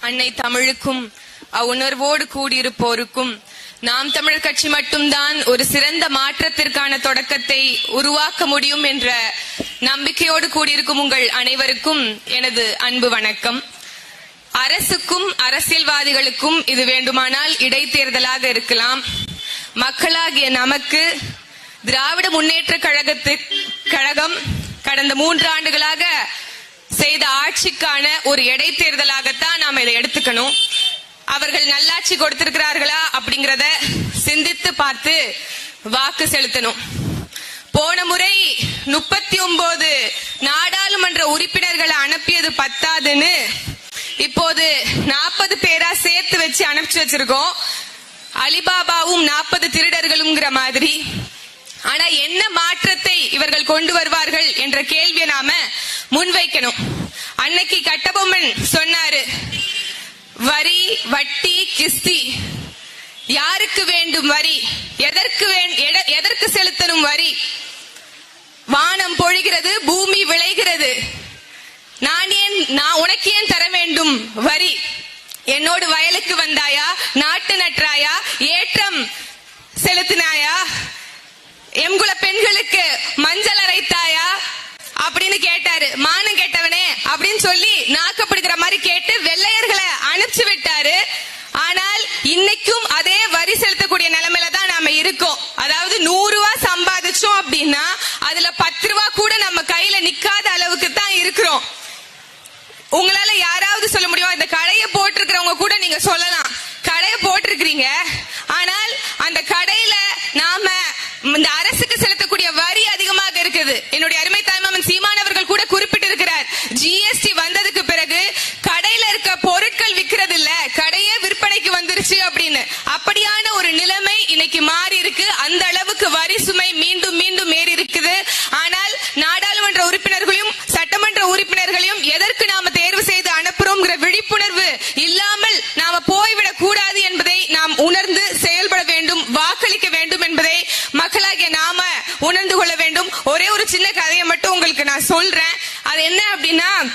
அன்னை தமிழுக்கும் அவ்வுணர்வோடு கூடியிருப்போருக்கும் நாம் தமிழர் கட்சி மட்டும்தான் ஒரு சிறந்த மாற்றத்திற்கான தொடக்கத்தை உருவாக்க முடியும் என்ற நம்பிக்கையோடு கூடியிருக்கும் உங்கள் அனைவருக்கும் எனது அன்பு வணக்கம். அரசுக்கும் அரசியல்வாதிகளுக்கும் இது வேண்டுமானால் இடைத்தேர்தலாக இருக்கலாம். மக்களாகிய நமக்கு திராவிட முன்னேற்ற கழகத்து கழகம் கடந்த மூன்று ஆண்டுகளாக செய்த ஆட்சிக்கான ஒரு இடைத்தேர்தலாகத்தான் நாம இதை எடுத்துக்கணும். அவர்கள் நல்லாட்சி கொடுத்திருக்கிறார்களா அப்படிங்கறத சிந்தித்து பார்த்து வாக்கு செலுத்தணும். போன முறை முப்பத்தி ஒன்பது நாடாளுமன்ற உறுப்பினர்களை அனுப்பியது பத்தாதுன்னு இப்போது நாற்பது பேரா சேர்த்து வச்சு அனுப்பிச்சு வச்சிருக்கோம். அலிபாபாவும் நாற்பது திருடர்களுங்கிற மாதிரி. ஆனா என்ன மாற்றத்தை இவர்கள் கொண்டு வருவார்கள் என்ற கேள்வியை நாம முன்வைக்கணும். அன்னைக்கு கட்டபொம்மன் சொன்னாரு வரி வட்டி கிஸ்தி யாருக்கு வேண்டும் வரி? எதற்கு எட- எதற்கு செலுத்தணும் வரி? வானம் பொழிகிறது பூமி விளைகிறது. நான் ஏன் நான் உனக்கு ஏன் தர வேண்டும் வரி? என்னோடு வயலுக்கு வந்தாயா? நாட்டு நற்றாயா? ஏற்றம் செலுத்தினாயா? எங்குல பெண்களுக்கு மண் உங்களால யாராவது சொல்ல முடியுமா? இந்த கடையை போட்டிருக்கிறவங்க கூட நீங்க சொல்லலாம். கடையை போட்டிருக்கிறீங்க. ஆனால் அந்த கடையில நாம இந்த அரசுக்கு செலுத்தக்கூடிய வரி அதிகமாக இருக்குது. என்னுடைய அருமை தாய்மாமன் சீமானவர்கள் கூட குறிப்பிட்டிருக்கிறார். ஜிஎஸ்டி இல்லாமல் நாம போய்விடக் கூடாது என்பதை நாம் உணர்ந்து செயல்பட வேண்டும் வாக்களிக்க வேண்டும் என்பதை மக்களாகிய நாம உணர்ந்து கொள்ள வேண்டும். ஒரே ஒரு சின்ன கதையை மட்டும் உங்களுக்கு நான் சொல்றேன். அது என்ன அப்படின்னா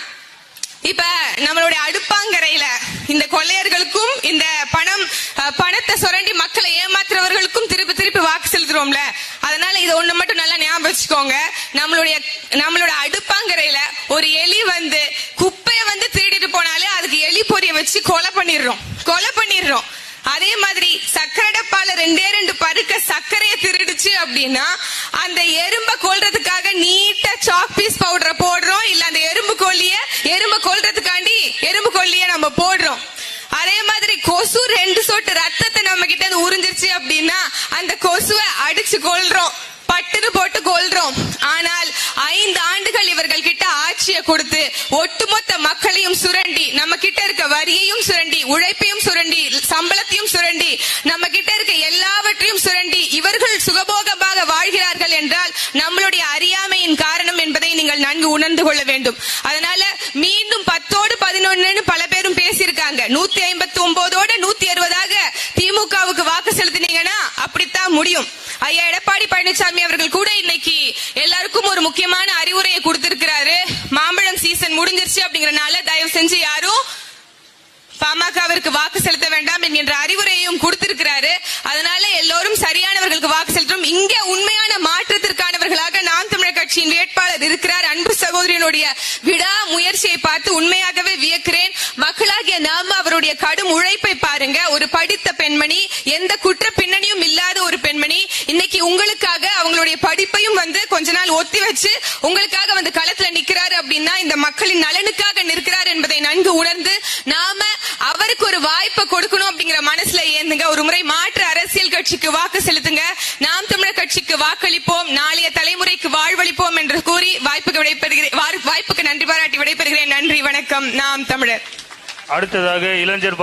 இப்ப நம்மளுடைய அடுப்பாங்கரையில இந்த கொள்ளையர்களுக்கும் இந்த பணம் பணத்தை சுரண்டி மக்களை ஏமாத்துறவர்களுக்கும் திருப்பி திருப்பி வாக்கு செலுத்துறோம்ல. அதனால இது ஒண்ணு மட்டும் நல்லா ஞாபகம் வச்சுக்கோங்க. நம்மளுடைய நம்மளோட அடுப்பாங்கரையில ஒரு எலி வச்சு கொலை பண்ணிடுறோம். கொலை பண்ணிடுறோம். அதே மாதிரி சக்கரை டப்பால ரெண்டே ரெண்டு பருக்க சர்க்கரையை திருடுச்சு அப்படின்னா அந்த எறும்ப கொல்றதுக்காக நீட்டா சாக் பீஸ் பவுடரை போடுறோம். இல்ல அந்த எறும்பு கொல்லிய எறும்ப கொல்றதுக்காண்டி எறும்பு கொல்லிய நம்ம போடுறோம். அதே மாதிரி கொசு ரெண்டு சொட்டு ரத்தத்தை நம்ம கிட்ட உறிஞ்சிருச்சு அப்படின்னா அந்த கொசுவை அடிச்சு கொல்றோம். பட்டுன்னு போட்டு கொல்றோம். ஆனால் ஐந்து ஆண்டுகள் இவர்கள் கிட்ட ஆட்சியை கொடுத்து ஒட்டுமொத்த மக்களையும் சுர நம்ம கிட்ட இருக்க வரியையும் சுரண்டி உழைப்பையும் சுரண்டி சம்பளத்தையும் சுரண்டி நம்ம கிட்ட இருக்க எல்லாவற்றையும் சுரண்டி இவர்கள் சுகபோகமாக வாழ்கிறார்கள் என்றால் நம்மளுடைய அறியாமையின் காரணம் என்பதை நீங்கள் நன்கு உணர்ந்து கொள்ள வேண்டும். அதனால மீண்டும் பத்தோடு பதினொன்னு பல பேரும் பேசியிருக்காங்க. நூத்தி ஐம்பத்தி ஒன்பதோட நூத்தி அறுபதாக திமுகவுக்கு வாக்கு செலுத்தினீங்கன்னா அப்படித்தான் முடியும். ஐயா எடப்பாடி பழனிசாமி அவர்கள் கூட இன்னைக்கு எல்லாருக்கும் ஒரு முக்கியமான அறிவுரையை கொடுத்திருக்கிறாரு. மாம்பழம் சீசன் முடிஞ்சிருச்சு அப்படிங்கறனால தயவு செஞ்சு பாமகவிற்கு வாக்கு செலுத்த வேண்டாம் என்கின்ற அறிவுரையும் கொடுத்திருக்கிறாரு. அதனால எல்லோரும் சரியானவர்களுக்கு வாக்கு செலுத்தும் இங்கே உண்மையான மாற்றத்திற்கானவர்களாக நாம் தமிழர் கட்சியின் வேட்பாளர் இருக்கிறார் அன்பு சகோதரியனுடைய விடா முயற்சியை பார்த்து உண்மையாகவே வியக்கிறேன். மக்களாகிய நாம அவருடைய கடும் உழைப்பை பாருங்க. ஒரு படித்த பெண்மணி எந்த குற்ற பின்னணியும் இல்லாத ஒரு பெண்மணி. இன்னைக்கு உங்களுக்காக அவங்களுடைய படிப்பையும் வந்து கொஞ்ச நாள் ஒத்தி வச்சு உங்களுக்காக வந்து களத்துல நிக்கிறாரு அப்படின்னா இந்த மக்களின் நலனுக்காக நிற்கிறார் என்பதை நன்கு உணர்ந்து நாம அவருக்கு ஒரு வாய்ப்பை கொடுக்கணும் மனசுல ஏந்துங்க. ஒரு முறை மாற்று அரசியல் கட்சிக்கு வாக்கு செலுத்துங்க. நாம் தமிழர் கட்சிக்கு வாக்களிப்போம். நாளைய தலைமுறைக்கு வாழ்வளிப்போம் என்று கூறி வாய்ப்புக்கு விடைபெறுகிறேன். வாய்ப்புக்கு நன்றி பாராட்டி விடைபெறுகிறேன். நன்றி வணக்கம். நாம் தமிழர். அடுத்ததாக இளைஞர்